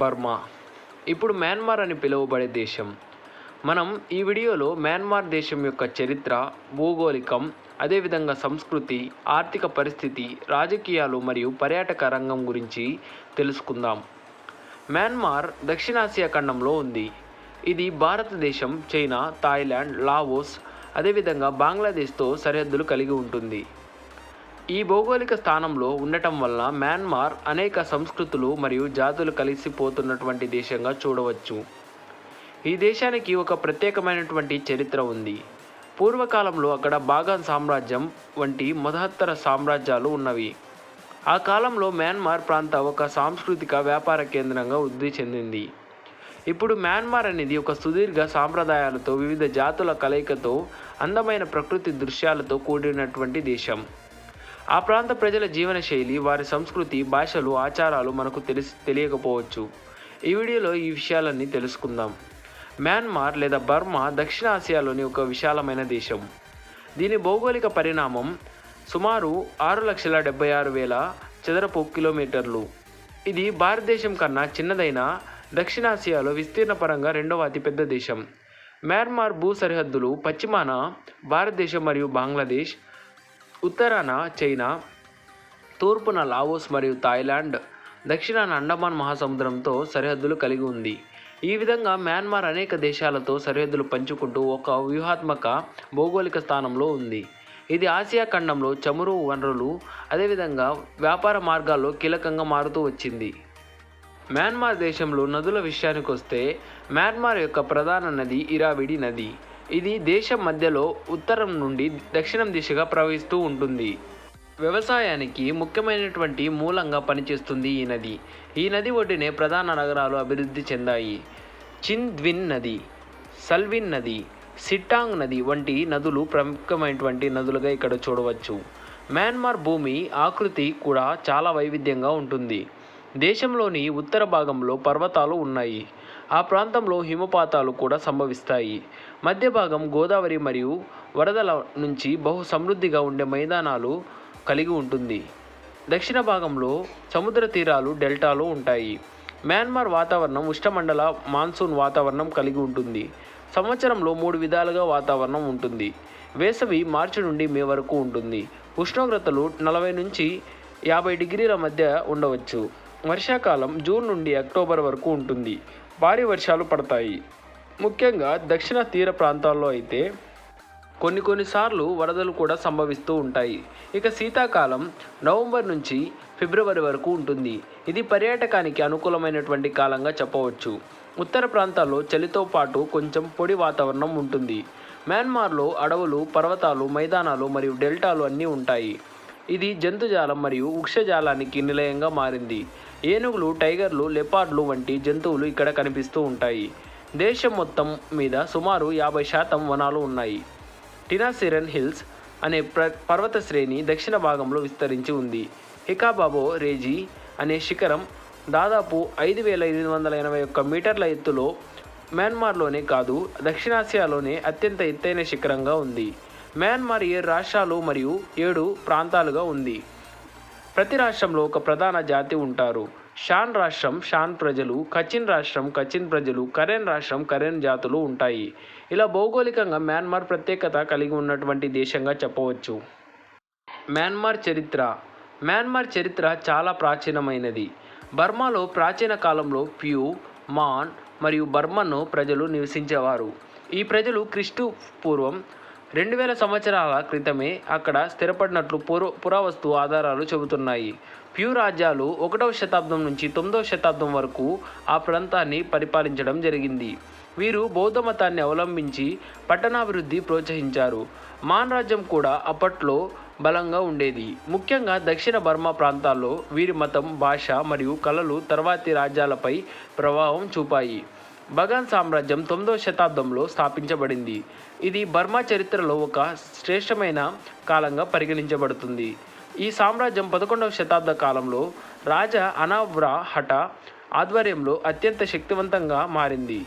Burma. ఇప్పుడు Myanmar అని పిలువబడే దేశం. మనం ఈ వీడియోలో మయన్మార్ దేశం యొక్క చరిత్ర భూగోళికం అదేవిధంగా సంస్కృతి ఆర్థిక పరిస్థితి రాజకీయాలు మరియు పర్యాటక రంగం గురించి తెలుసుకుందాం. మయన్మార్ దక్షిణాసియా ఖండంలో ఉంది. ఇది భారతదేశం చైనా థాయిలాండ్ లావోస్ అదేవిధంగా బంగ్లాదేశ్తో సరిహద్దులు కలిగి ఉంటుంది. ఈ భౌగోళిక స్థానంలో ఉండటం వల్ల మయన్మార్ అనేక సంస్కృతులు మరియు జాతులు కలిసిపోతున్నటువంటి దేశంగా చూడవచ్చు. ఈ దేశానికి ఒక ప్రత్యేకమైనటువంటి చరిత్ర ఉంది. పూర్వకాలంలో అక్కడ బాగాన్ సామ్రాజ్యం వంటి మహత్తర సామ్రాజ్యాలు ఉన్నవి. ఆ కాలంలో మయన్మార్ ప్రాంత ఒక సాంస్కృతిక వ్యాపార కేంద్రంగా వృద్ధి చెందింది. ఇప్పుడు మయన్మార్ అనేది ఒక సుదీర్ఘ సాంప్రదాయాలతో వివిధ జాతుల కలయికతో అందమైన ప్రకృతి దృశ్యాలతో కూడినటువంటి దేశం. ఆ ప్రాంత ప్రజల జీవన శైలి వారి సంస్కృతి భాషలు ఆచారాలు మనకు తెలిసి తెలియకపోవచ్చు. ఈ వీడియోలో ఈ విషయాలన్నీ తెలుసుకుందాం. మయన్మార్ లేదా బర్మా దక్షిణ ఆసియాలోని ఒక విశాలమైన దేశం. దీని భౌగోళిక పరిణామం సుమారు ఆరు లక్షల డెబ్బై ఆరు వేల చదరపు కిలోమీటర్లు. ఇది భారతదేశం కన్నా చిన్నదైన దక్షిణాసియాలో విస్తీర్ణ పరంగా రెండవ అతిపెద్ద దేశం. మయన్మార్ భూ సరిహద్దులు పశ్చిమాన భారతదేశం మరియు బంగ్లాదేశ్ ఉత్తరాన చైనా తూర్పున లావోస్ మరియు థాయిలాండ్ దక్షిణాన అండమాన్ మహాసముద్రంతో సరిహద్దులు కలిగి ఉంది. ఈ విధంగా మయన్మార్ అనేక దేశాలతో సరిహద్దులు పంచుకుంటూ ఒక వ్యూహాత్మక భౌగోళిక స్థానంలో ఉంది. ఇది ఆసియా ఖండంలో చమురు వనరులు అదేవిధంగా వ్యాపార మార్గాల్లో కీలకంగా మారుతూ వచ్చింది. మయన్మార్ దేశంలో నదుల విషయానికి వస్తే మయన్మార్ యొక్క ప్రధాన నది ఇరావిడి నది. ఇది దేశం మధ్యలో ఉత్తరం నుండి దక్షిణం దిశగా ప్రవహిస్తూ ఉంటుంది. వ్యవసాయానికి ముఖ్యమైనటువంటి మూలంగా పనిచేస్తుంది ఈ నది. ఈ నది ఒడ్డునే ప్రధాన నగరాలు అభివృద్ధి చెందాయి. చింద్విన్ నది సల్విన్ నది సిట్టాంగ్ నది వంటి నదులు ప్రముఖమైనటువంటి నదులుగా ఇక్కడ చూడవచ్చు. మయన్మార్ భూమి ఆకృతి కూడా చాలా వైవిధ్యంగా ఉంటుంది. దేశంలోని ఉత్తర భాగంలో పర్వతాలు ఉన్నాయి. ఆ ప్రాంతంలో హిమపాతాలు కూడా సంభవిస్తాయి. మధ్య భాగం గోదావరి మరియు వరదల నుంచి బహు సమృద్ధిగా ఉండే మైదానాలు కలిగి ఉంటుంది. దక్షిణ భాగంలో సముద్ర తీరాలు డెల్టాలు ఉంటాయి. మయన్మార్ వాతావరణం ఉష్ణమండల మాన్సూన్ వాతావరణం కలిగి ఉంటుంది. సంవత్సరంలో మూడు విధాలుగా వాతావరణం ఉంటుంది. వేసవి మార్చి నుండి మే వరకు ఉంటుంది. ఉష్ణోగ్రతలు నలభై నుంచి యాభై డిగ్రీల మధ్య ఉండవచ్చు. వర్షాకాలం జూన్ నుండి అక్టోబర్ వరకు ఉంటుంది. భారీ వర్షాలు పడతాయి. ముఖ్యంగా దక్షిణ తీర ప్రాంతాల్లో అయితే కొన్ని కొన్నిసార్లు వరదలు కూడా సంభవిస్తూ ఉంటాయి. ఇక శీతాకాలం నవంబర్ నుంచి ఫిబ్రవరి వరకు ఉంటుంది. ఇది పర్యాటకానికి అనుకూలమైనటువంటి కాలంగా చెప్పవచ్చు. ఉత్తర ప్రాంతాల్లో చలితో పాటు కొంచెం పొడి వాతావరణం ఉంటుంది. మయన్మార్లో అడవులు పర్వతాలు మైదానాలు మరియు డెల్టాలు అన్నీ ఉంటాయి. ఇది జంతుజాలం మరియు వృక్షజాలానికి నిలయంగా మారింది. ఏనుగులు టైగర్లు లెపార్డ్లు వంటి జంతువులు ఇక్కడ కనిపిస్తూ ఉంటాయి. దేశం మొత్తం మీద సుమారు యాభై శాతం వనాలు ఉన్నాయి. టినాసిరన్ హిల్స్ అనే ప్ర పర్వత శ్రేణి దక్షిణ భాగంలో విస్తరించి ఉంది. హికాబాబో రేజీ అనే శిఖరం దాదాపు ఐదు వేల ఎనిమిది వందల ఎనభై ఒక్క మీటర్ల ఎత్తులో మయన్మార్లోనే కాదు దక్షిణాసియాలోనే అత్యంత ఎత్తైన శిఖరంగా ఉంది. మయన్మార్ ఏడు రాష్ట్రాలు మరియు ఏడు ప్రాంతాలుగా ఉంది. ప్రతి రాష్ట్రంలో ఒక ప్రధాన జాతి ఉంటారు. షాన్ రాష్ట్రం షాన్ ప్రజలు కచిన్ రాష్ట్రం కచిన్ ప్రజలు కరెన్ రాష్ట్రం కరెన్ జాతులు ఉంటాయి. ఇలా భౌగోళికంగా మయన్మార్ ప్రత్యేకత కలిగి ఉన్నటువంటి దేశంగా చెప్పవచ్చు. మయన్మార్ చరిత్ర. మయన్మార్ చరిత్ర చాలా ప్రాచీనమైనది. బర్మాలో ప్రాచీన కాలంలో ప్యూ మాన్ మరియు బర్మను ప్రజలు నివసించేవారు. ఈ ప్రజలు క్రిస్టు పూర్వం రెండు వేల సంవత్సరాల క్రితమే అక్కడ స్థిరపడినట్లు పూర్వ పురావస్తు ఆధారాలు చెబుతున్నాయి. ప్యూ రాజ్యాలు ఒకటవ శతాబ్దం నుంచి తొమ్మిదవ శతాబ్దం వరకు ఆ ప్రాంతాన్ని పరిపాలించడం జరిగింది. వీరు బౌద్ధ మతాన్ని అవలంబించి పట్టణాభివృద్ధి ప్రోత్సహించారు. మాన్ రాజ్యం కూడా అప్పట్లో బలంగా ఉండేది. ముఖ్యంగా దక్షిణ బర్మా ప్రాంతాల్లో వీరి మతం భాష మరియు కళలు తర్వాతి రాజ్యాలపై ప్రభావం చూపాయి. బగాన్ సామ్రాజ్యం తొమ్మిదవ శతాబ్దంలో స్థాపించబడింది. ఇది బర్మా చరిత్రలో ఒక శ్రేష్టమైన కాలంగా పరిగణించబడుతుంది. ఈ సామ్రాజ్యం పదకొండవ శతాబ్ద కాలంలో రాజా అనావ్రా హఠ ఆధ్వర్యంలో అత్యంత శక్తివంతంగా మారింది.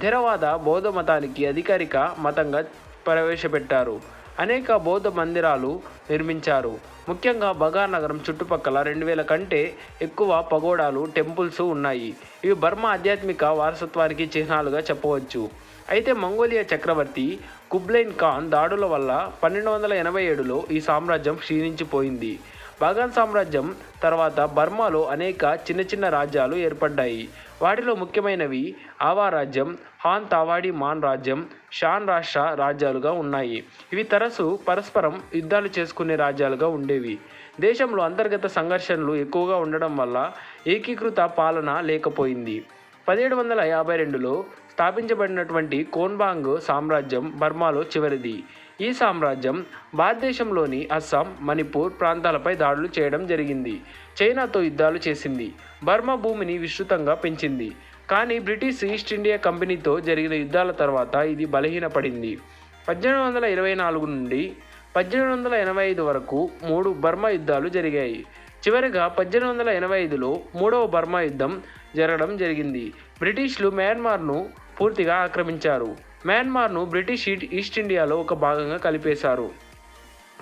థెరవాద బౌద్ధ మతానికి అధికారిక మతంగా ప్రవేశపెట్టారు. అనేక బౌద్ధ మందిరాలు నిర్మించారు. ముఖ్యంగా బగార్ నగరం చుట్టుపక్కల రెండు వేల కంటే ఎక్కువ పగోడాలు టెంపుల్స్ ఉన్నాయి. ఇవి బర్మా ఆధ్యాత్మిక వారసత్వానికి చిహ్నాలుగా చెప్పవచ్చు. అయితే మంగోలియా చక్రవర్తి కుబ్లైన్ ఖాన్ దాడుల వల్ల పన్నెండు వందల ఎనభై ఏడులో ఈ సామ్రాజ్యం క్షీణించిపోయింది. బాగాన్ సామ్రాజ్యం తర్వాత బర్మాలో అనేక చిన్న చిన్న రాజ్యాలు ఏర్పడ్డాయి. వాటిలో ముఖ్యమైనవి ఆవా రాజ్యం హాన్ తావాడి మాన్ రాజ్యం షాన్ రాష్ట్ర రాజ్యాలుగా ఉన్నాయి. ఇవి తరచు పరస్పరం యుద్ధాలు చేసుకునే రాజ్యాలుగా ఉండేవి. దేశంలో అంతర్గత సంఘర్షణలు ఎక్కువగా ఉండడం వల్ల ఏకీకృత పాలన లేకపోయింది. పదిహేడు వందల యాభై రెండులో స్థాపించబడినటువంటి కోన్బాంగ్ సామ్రాజ్యం బర్మాలో చివరిది. ఈ సామ్రాజ్యం భారతదేశంలోని అస్సాం మణిపూర్ ప్రాంతాలపై దాడులు చేయడం జరిగింది. చైనాతో యుద్ధాలు చేసింది. బర్మా భూమిని విస్తృతంగా పెంచింది. కానీ బ్రిటిష్ ఈస్ట్ ఇండియా కంపెనీతో జరిగిన యుద్ధాల తర్వాత ఇది బలహీనపడింది. పద్దెనిమిది వందల ఇరవై నాలుగు నుండి పద్దెనిమిది వందల ఎనభై ఐదు వరకు మూడు బర్మా యుద్ధాలు జరిగాయి. చివరిగా పద్దెనిమిది వందల ఎనభై ఐదులో మూడవ బర్మా యుద్ధం జరగడం జరిగింది. బ్రిటిష్లు మయన్మార్ను పూర్తిగా ఆక్రమించారు. మయన్మార్ను బ్రిటిష్ ఈస్ట్ ఇండియాలో ఒక భాగంగా కలిపేశారు.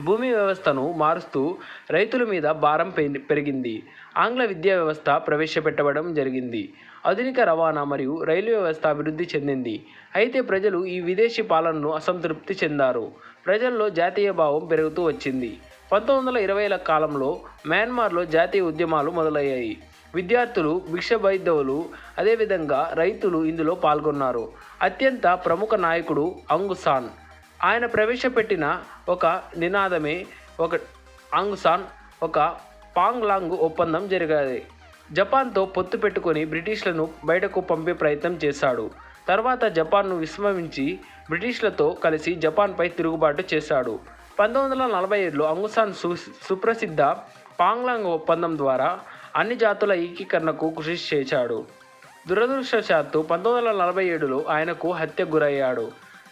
భూమి వ్యవస్థను మారుస్తూ రైతుల మీద భారం పె- పెరిగింది. ఆంగ్ల విద్యా వ్యవస్థ ప్రవేశపెట్టబడం జరిగింది. ఆధునిక రవాణా మరియు రైలు వ్యవస్థ అభివృద్ధి చెందింది. అయితే ప్రజలు ఈ విదేశీ పాలనను అసంతృప్తి చెందారు. ప్రజల్లో జాతీయ భావం పెరుగుతూ వచ్చింది. పంతొమ్మిది వందల ఇరవైల కాలంలో మయన్మార్లో జాతీయ ఉద్యమాలు మొదలయ్యాయి. విద్యార్థులు భిక్ష బైద్దవులు అదేవిధంగా రైతులు ఇందులో పాల్గొన్నారు. అత్యంత ప్రముఖ నాయకుడు అంగుసాన్ ఆయన ప్రవేశపెట్టిన ఒక నినాదమే ఒక ఆంగ్సాన్ ఒక పాంగ్లాంగ్ ఒప్పందం జరిగాయి జపాన్తో పొత్తు పెట్టుకొని బ్రిటిష్లను బయటకు పంపే ప్రయత్నం చేశాడు. తర్వాత జపాన్ను విస్మరించి బ్రిటిష్లతో కలిసి జపాన్పై తిరుగుబాటు చేశాడు. పంతొమ్మిది వందల నలభై ఏడులో అంగుసాన్ సు సుప్రసిద్ధ పాంగ్లాంగ్ ఒప్పందం ద్వారా అన్ని జాతుల ఏకీకరణకు కృషి చేశాడు. దురదృష్టవశాత్తు పంతొమ్మిది వందల నలభై ఏడులో ఆయనకు హత్య గురయ్యాడు.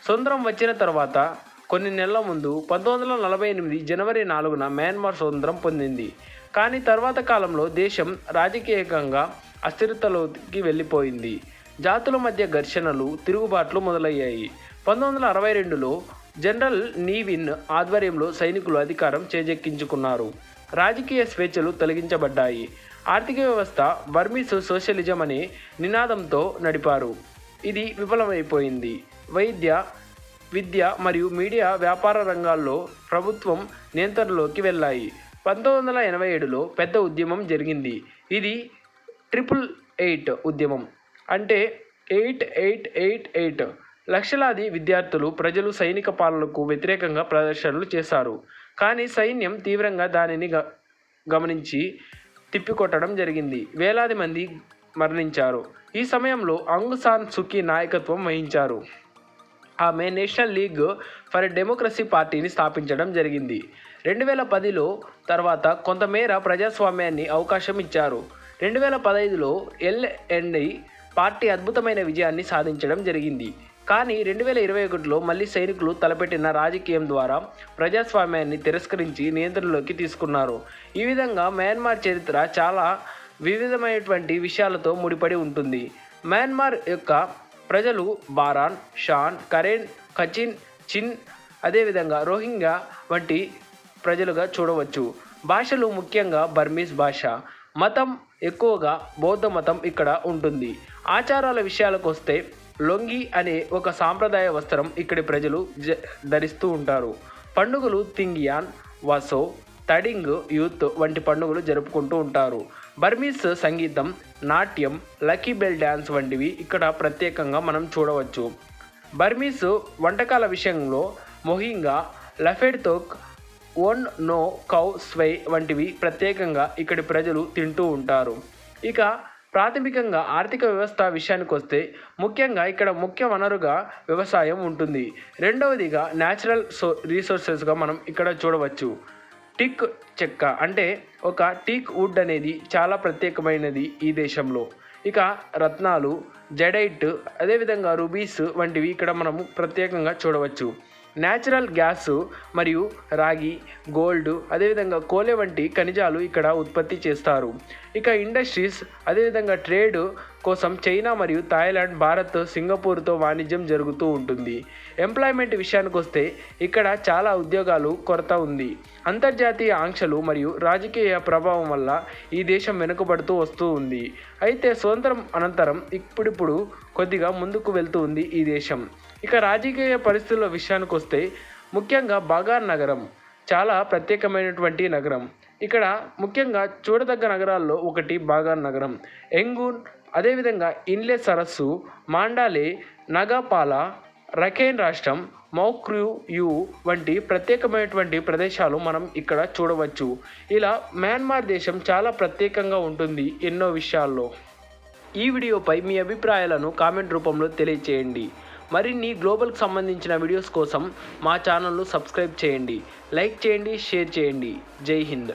స్వతంత్రం వచ్చిన తర్వాత కొన్ని నెలల ముందు పంతొమ్మిది వందల నలభై ఎనిమిది జనవరి నాలుగున మయన్మార్ స్వతంత్రం పొందింది. కానీ తర్వాత కాలంలో దేశం రాజకీయంగా అస్థిరతలోకి వెళ్ళిపోయింది. జాతుల మధ్య ఘర్షణలు తిరుగుబాట్లు మొదలయ్యాయి. పంతొమ్మిది వందల అరవై రెండులో జనరల్ నీవిన్ ఆధ్వర్యంలో సైనికులు అధికారం చేజెక్కించుకున్నారు. రాజకీయ స్వేచ్ఛలు తొలగించబడ్డాయి. ఆర్థిక వ్యవస్థ బర్మీసు సోషలిజం అనే నినాదంతో నడిపారు. ఇది విఫలమైపోయింది. వైద్య విద్య మరియు మీడియా వ్యాపార రంగాల్లో ప్రభుత్వం నియంత్రణలోకి వెళ్ళాయి. పంతొమ్మిది వందల ఎనభై ఏడులో పెద్ద ఉద్యమం జరిగింది. ఇది ట్రిపుల్ ఎయిట్ ఉద్యమం. అంటే ఎయిట్ ఎయిట్ ఎయిట్ ఎయిట్. లక్షలాది విద్యార్థులు ప్రజలు సైనిక పాలనకు వ్యతిరేకంగా ప్రదర్శనలు చేశారు. కానీ సైన్యం తీవ్రంగా దానిని గ గమనించి తిప్పికొట్టడం జరిగింది. వేలాది మంది మరణించారు. ఈ సమయంలో అంగ్ సాన్ సుకీ నాయకత్వం వహించారు. ఆమె నేషనల్ లీగ్ ఫర్ డెమోక్రసీ పార్టీని స్థాపించడం జరిగింది. రెండు వేల పదిలో తర్వాత కొంతమేర ప్రజాస్వామ్యాన్ని అవకాశం ఇచ్చారు. రెండు వేల పదహైదులో ఎల్ఎన్డి పార్టీ అద్భుతమైన విజయాన్ని సాధించడం జరిగింది. కానీ రెండు వేల ఇరవై ఒకటిలో మళ్ళీ సైనికులు తలపెట్టిన రాజకీయం ద్వారా ప్రజాస్వామ్యాన్ని తిరస్కరించి నియంత్రణలోకి తీసుకున్నారు. ఈ విధంగా మయన్మార్ చరిత్ర చాలా వివిధమైనటువంటి విషయాలతో ముడిపడి ఉంటుంది. మయన్మార్ యొక్క ప్రజలు బారాన్ షాన్ కరేన్ కచిన్ చిన్ అదేవిధంగా రోహింగ్యా వంటి ప్రజలుగా చూడవచ్చు. భాషలు ముఖ్యంగా బర్మీస్ భాష. మతం ఎక్కువగా బౌద్ధ మతం ఇక్కడ ఉంటుంది. ఆచారాల విషయాలకు వస్తే లొంగి అనే ఒక సాంప్రదాయ వస్త్రం ఇక్కడి ప్రజలు జ ధరిస్తూ ఉంటారు. పండుగలు తింగియాన్ వసో తడింగ్ యూత్ వంటి పండుగలు జరుపుకుంటూ ఉంటారు. బర్మీస్ సంగీతం నాట్యం లక్కీ బెల్ డ్యాన్స్ వంటివి ఇక్కడ ప్రత్యేకంగా మనం చూడవచ్చు. బర్మీస్ వంటకాల విషయంలో మొహింగా లఫెడ్తోక్ ఓన్ నో కౌ స్వై వంటివి ప్రత్యేకంగా ఇక్కడి ప్రజలు తింటూ ఉంటారు. ఇక ప్రాథమికంగా ఆర్థిక వ్యవస్థ విషయానికి వస్తే ముఖ్యంగా ఇక్కడ ముఖ్య వనరుగా వ్యవసాయం ఉంటుంది. రెండవదిగా న్యాచురల్ సో రీసోర్సెస్గా మనం ఇక్కడ చూడవచ్చు. టిక్ చెక్క అంటే ఒక టీక్ వుడ్ అనేది చాలా ప్రత్యేకమైనది ఈ దేశంలో. ఇక రత్నాలు జడైట్ అదేవిధంగా రుబీస్ వంటివి ఇక్కడ మనము ప్రత్యేకంగా చూడవచ్చు. న్యాచురల్ గ్యాస్ మరియు రాగి గోల్డ్ అదేవిధంగా కోలే వంటి ఖనిజాలు ఇక్కడ ఉత్పత్తి చేస్తారు. ఇక ఇండస్ట్రీస్ అదేవిధంగా ట్రేడ్ కోసం చైనా మరియు థాయిలాండ్ భారత్ సింగపూర్తో వాణిజ్యం జరుగుతూ ఉంటుంది. ఎంప్లాయ్మెంట్ విషయానికి వస్తే ఇక్కడ చాలా ఉద్యోగాలు కొరత ఉంది. అంతర్జాతీయ ఆంక్షలు మరియు రాజకీయ ప్రభావం వల్ల ఈ దేశం వెనుకబడుతూ వస్తూ ఉంది. అయితే స్వతంత్రం అనంతరం ఇప్పుడిప్పుడు కొద్దిగా ముందుకు వెళ్తూ ఉంది ఈ దేశం. ఇక రాజకీయ పరిస్థితుల విషయానికి వస్తే ముఖ్యంగా బాగార్ నగరం చాలా ప్రత్యేకమైనటువంటి నగరం. ఇక్కడ ముఖ్యంగా చూడదగ్గ నగరాల్లో ఒకటి బాగార్ నగరం. ఎంగూన్ అదేవిధంగా ఇన్లే సరస్సు మాండాలే నగాపాల రఖేన్ రాష్ట్రం మౌక్రూ యు వంటి ప్రత్యేకమైనటువంటి ప్రదేశాలు మనం ఇక్కడ చూడవచ్చు. ఇలా మయన్మార్ దేశం చాలా ప్రత్యేకంగా ఉంటుంది ఎన్నో విషయాల్లో. ఈ వీడియోపై మీ అభిప్రాయాలను కామెంట్ రూపంలో తెలియచేయండి. మరిన్ని గ్లోబల్కి సంబంధించిన వీడియోస్ కోసం మా ఛానల్ను సబ్స్క్రైబ్ చేయండి. లైక్ చేయండి షేర్ చేయండి. జై హింద్.